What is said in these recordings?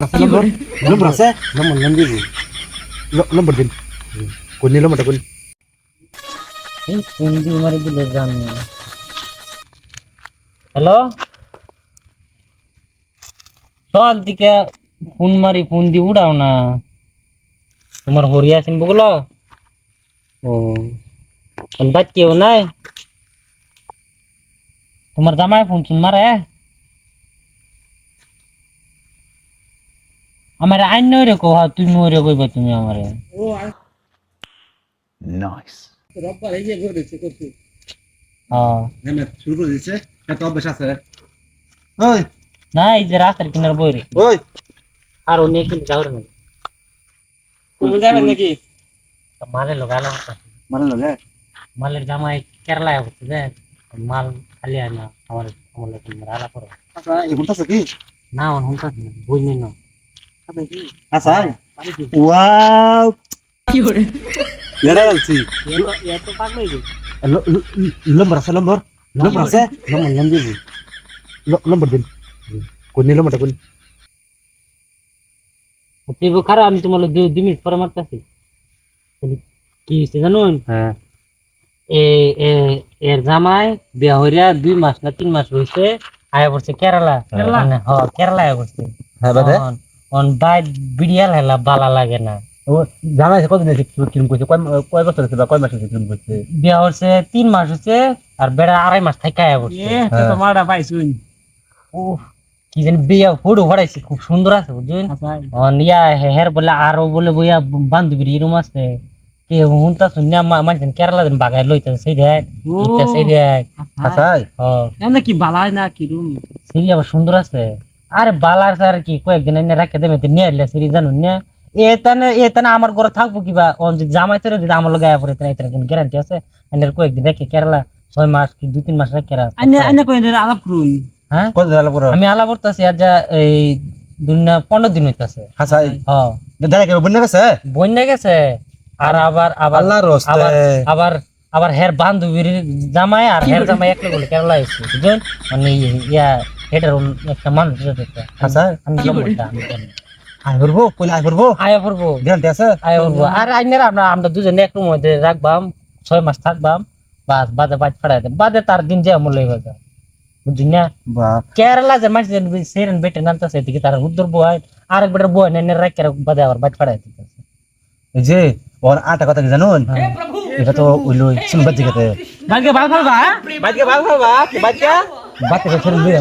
নম্বর নম্বর আছে নম্বর নাম দিব নম্বর দিন কোন নম্বরটা কোন এই ফোন দিয়ে মারি দিলে জানি হ্যালো সকাল থেকে ফোন মারি ফোন দিয়ে উড়াও না তোমার হরি আছেন বগলো ও বাদ কেউ নাই তোমার জামাই ফোন শুন মারে আমার আইন নই রে কো তুই নই রে কইবা তুমি আমারে। রব্বার এই যে ঘুরেছে করছি হ্যাঁ হ্যাঁ শুরু করে দিয়েছে এত অভ্যাস আছে ওই। না এই যে রাস্তার কিনার বই রে। ওই। আর অন্য কিন্তু যাও রে তুমি যাবেন নাকি? মালের লোক আলো লাগে? মালের জামাই কেরালায় হচ্ছে যে মাল খালি হয় না আমার আমার লোক আলা করো। আচ্ছা এই কি? না অন হুনকা বই নিন না আচ্ছা ওয়াও। কি করে এরা বলছি এত পাগল হয়ে নম্বর আছে নম্বর নম্বর আছে নম্বর নাম দিব নম্বর দিন কোন? নম্বরটা কোন তুই খারাপ আমি তোমার দুই মিনিট পরে মারতেছি। কি হয়েছে জানুন? হ্যাঁ। এর জামাই বিয়া হইয়া দুই মাস না তিন মাস হয়েছে আয়া পড়ছে কেরালা। কেরালা? মানে, হ কেরালা আয়া পড়ছে। হ্যাঁ অন- বাই বিড়িয়াল হেলা বালা লাগে না। ও জানা আছে কতদিন আছে কিরম করছে কয় বছর আছে বা কয় মাস আছে কিরম করছে বিয়া হচ্ছে তিন মাস হচ্ছে আর বেড়া আড়াই মাস থাকা আয়া পড়ছে। মারা পাইছুন। ও কি জানি বিয়া ফটো ফটাইছে খুব সুন্দর আছে বুঝছেন? অন ইয়া হের বলে আরও বলে বইয়া বান্ধবীর এরম আছে। কে হুনতা শুনিয়া মানুষ কেরালা দিন বাগায় লইতে সেই দেখ সেই দেখ। আচ্ছা ও এমনি কি বালাই না কি রুম সেই আবার সুন্দর আছে। আরে বালার স্যার কি কয়েকদিন এনে রাখে দেবে নিয়ে এলে সিরি জানুন না এতানে এতানে আমার ঘরে থাকব কিবা অন যদি জামাই তোরে যদি আমার লগে আয়া পড়ে তাই এতানে গ্যারান্টি আছে? এনের কয়েকদিন রেখে কেরালা ছয় মাস কি দুই তিন মাস রেখে আনে আনে কই আলাপ করুন। হ্যাঁ? কত আমি আলা করতেছি আর যা এই দুনিয়া পনেরো দিন হইতাছে। আচ্ছা হ্যাঁ দাদা কে বন্যা গেছে? বন্যা গেছে আর আবার আবার আল্লাহর আবার আবার আবার হের বান্ধবীর জামাই আর হের জামাই একলা বলে কেরালা এসেছে বুঝছেন? মানে ইয়া হেটার একটা মানুষ আছে একটা। আচ্ছা আমি নম্বরটা আমি জানি। আই করব কইলে আই করব আয়া পড়ব গ্যারান্টি আছে আয়া পড়ব আর আইনের আমরা আমরা দুজনে এক মধ্যে রাখবাম ছয় মাস থাকবাম বাস বাদে বাদ ফাড়াই দেব বাদে তার দিন যে আমল হয়ে যায় বুঝছেন না? বা কেরালা যে মানুষ সেরেন বেটে নামতেছে এদিকে তার উত্তর বয় আরেক বেটার বয় নেনে রাখ বাদে আবার বাদ ফাড়াই দিতেছে এই যে ওর আটা কথা কি জানুন? এটা তো ওইলো শুন বাচ্চা খেতে বাজকে ভালো ফেলবা বাজকে ভালো ফেলবা বাজকে বাচ্চা খেতে ছেড়ে দিয়ে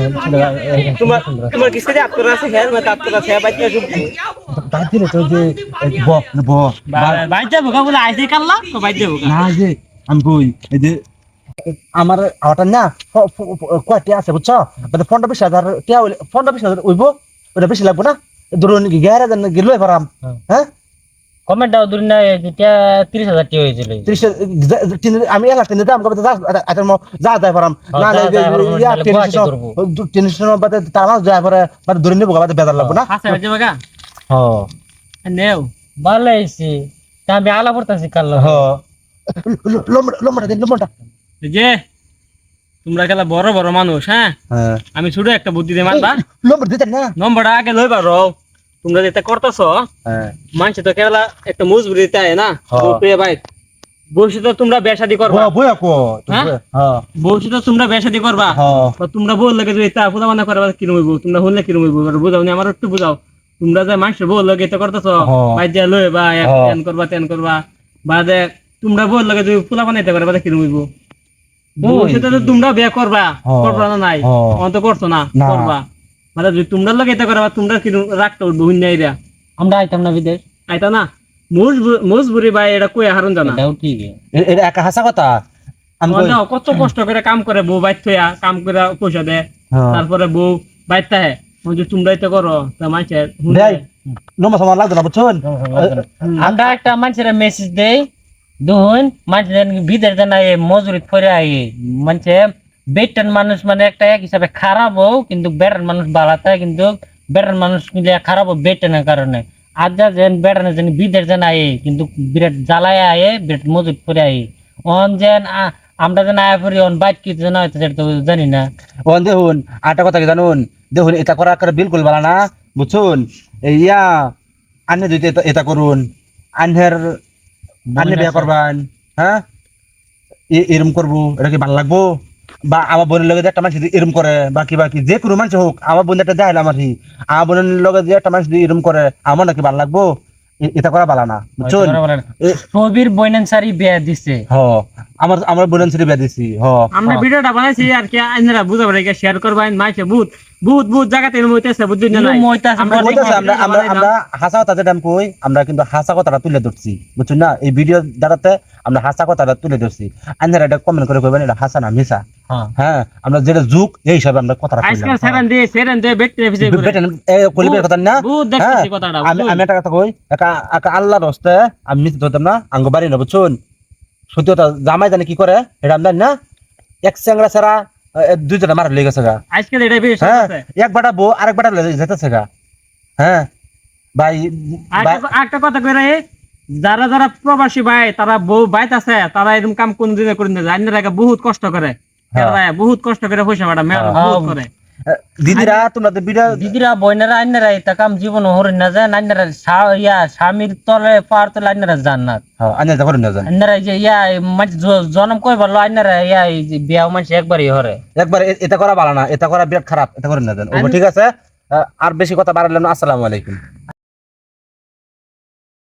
তোমার তোমার কিসকে যে আত্মরা আছে? হের মত আত্মরা আছে শুভ বাদ দিলে তো যে ব ব বাজকে ভোগা বলে আইছে কাল্লা তো বাজকে ভোগা না যে আমি কই এই যে আমার আওয়াটা না কয়টি আছে বুঝছ? মানে পনেরো বিশ হাজার টিয়া পনেরো বিশ হাজার উইব ওটা বেশি লাগবো না? ধরুন গ্যার হাজার গেলে পারাম হ্যাঁ? কমেন্ট দাও দূর না যেটা তিরিশ হাজার টি হয়েছিল। আমি এলাকা টেনে দাম কবে যা যায় পারাম না যা যায় পারাম, নাহলে গুয়াহাটি করব। টেনশন বাদে তার যায় পরে বাদে ধরে নেব বাদে বেদার লাগবো না। আছে হ্যাঁ নেও। ভালো হয়েছে। তা আমি আলা পড়তেছি কাল হ্যাঁ লম্বাটা দিন লম্বাটা। যে তোমরা খেলা বড় বড় মানুষ হ্যাঁ? আমি ছোট একটা বুদ্ধি দিয়ে মারবা। লম্বাটা দিতেন না। নম্বরটা আগে লই পারো তোমরা যেটা করতেছ হ্যাঁ। মানুষ তো কেরালা একটা মজবুরি তাই না। বউপ্রিয় ভাই বসে তো তোমরা বেশাদি করবা। বয়া কো হ্যাঁ? হ্যাঁ বসে তো তোমরা বেশাদি করবা। তোমরা বললে যে এটা বানা করবা কিরম হইব? তোমরা হলে কিরম হইব? আর বুঝাও নি আমার একটু বুঝাও। তোমরা যে মানুষের বললে এটা করতেছ। ভাই যে লই বা হ্যাঁ। করবা তেন করবা। বা যে তোমরা বললে যে ফুলা বানাইতে করবা তা কিরম হইব? বসে তোমরা বিয়ে করবা। করবা না নাই। অন্ত করছ না। করবা। মানে যদি তোমরা লাগে এটা করবা তোমরা কিরম রাখতে উঠবো হুন্যাইরা আমরা আইতাম না বিদেশ। আইতা না? মজবুরি ভাই এটা কই হারুন জানা। এটাও ঠিক এটা একা হাসা কথা? কত কষ্ট করে কাম করে বউ বাইর থইয়া কাম করে পয়সা দেয়। হ্যাঁ। তারপরে বউ বাইরতে হে। যে তোমরা এটা করো তা মাইছে নম্বর সময় লাগতো না বুঝছেন আমরা একটা মানুষের মেসেজ দেই মানুষের মজুরি করে আই মানে বেটার মানুষ মানে একটা এক হিসাবে খারাপ হোক কিন্তু বেটার মানুষ ভালো থাকে কিন্তু বেটার মানুষ মিলে খারাপ হোক বেটানের কারণে। আর যা যেন বেটার যেন বিদেশ যেন আই কিন্তু বিরাট জ্বালায় আয়ে বিরাট মজুত করে আই অন যেন আমরা যেন আয়া পড়ি অন বাইক কি যেন হয়তো সেটা তো জানি না। ও দেখুন আটা কথা কি জানুন? দেখুন এটা করা করে বিলকুল ভালো না বুঝছুন? ইয়া আনে যদি এটা- করুন আনহের আনে বিয়া। করবান হ্যাঁ? এরম করব এটা কি ভালো লাগবো? বা আমার বোনের লগে একটা মানুষ যদি এরম করে বাকি বাকি কি যে কোনো মানুষ হোক আমার বোন একটা দেয় আমার আমার বোনের লগে যে একটা মানুষ যদি এরম করে আমার নাকি ভালো লাগবো? এটা করা ভালো না ছবির বইনান্সারি বিয়া দিছে। হ। আমার আমার বোনের ছেলে বিয়া দিছি হ। আমরা ভিডিওটা বানাইছি আর কি আইনারা বুঝাবার রেখে শেয়ার করবেন মাইকে জায়গাতে বুঝছেন না? আমরা আমরা আমরা হাসা কথা যেটা কই আমরা কিন্তু হাসা কথাটা তুলে ধরছি বুঝছেন না? এই ভিডিও দ্বারাতে আমরা হাসা কথাটা তুলে ধরছি। আন্ধার এটা কমেন্ট করে কইবেন এটা হাসা না মিশা হ্যাঁ হ্যাঁ আমরা যেটা যুগ এই হিসাবে আমরা কথাটা আজকাল কইলাম সেরেন দিয়ে সেরেন দিয়ে ব্যক্তি রেফিজে করে বেটেন এই কলিবের কথা না? কথাটা আমি আমি একটা কথা কই একা একা আল্লাহর হস্তে আমি মিথ্যে ধরতাম না আঙ্গ বাড়ি না বুঝছুন সত্যি জামাই জানে কি করে? এটা আমি না এক চ্যাংড়া ছাড়া দুই জনে মারা লেগে গেছে গা। আজকাল এটা বেশি হ্যাঁ এক বাটা বউ আরেক বাটা যেতেছে গা। হ্যাঁ ভাই একটা- কথা কই রে যারা যারা প্রবাসী ভাই তারা বউ বাইত আছে তারা এরকম কাম কোন দিনে করে না। আইনারা একা বহুত কষ্ট করে। হ্যাঁ। বহুত কষ্ট করে পয়সা পাঠা মেহনত হ্যাঁ। করে। দিদিরা তোমরা তো দিদিরা বইনারা আইনারা এটা কাম জীবন হরে না যায় আইনারা ইয়া স্বামীর তলে পার তলে আইনারা জান্নাত হ্যাঁ যা করেন না যায়। আইনারা যে ইয়া মানে জন্ম কই ভালো আইনারা ইয়া বিয়া মানুষ একবারই হরে। একবার এটা করা ভালো না এটা করা বিরাট খারাপ এটা করে না জান ঠিক আছে? আর বেশি কথা বাড়ালাম না আসসালামু আলাইকুম।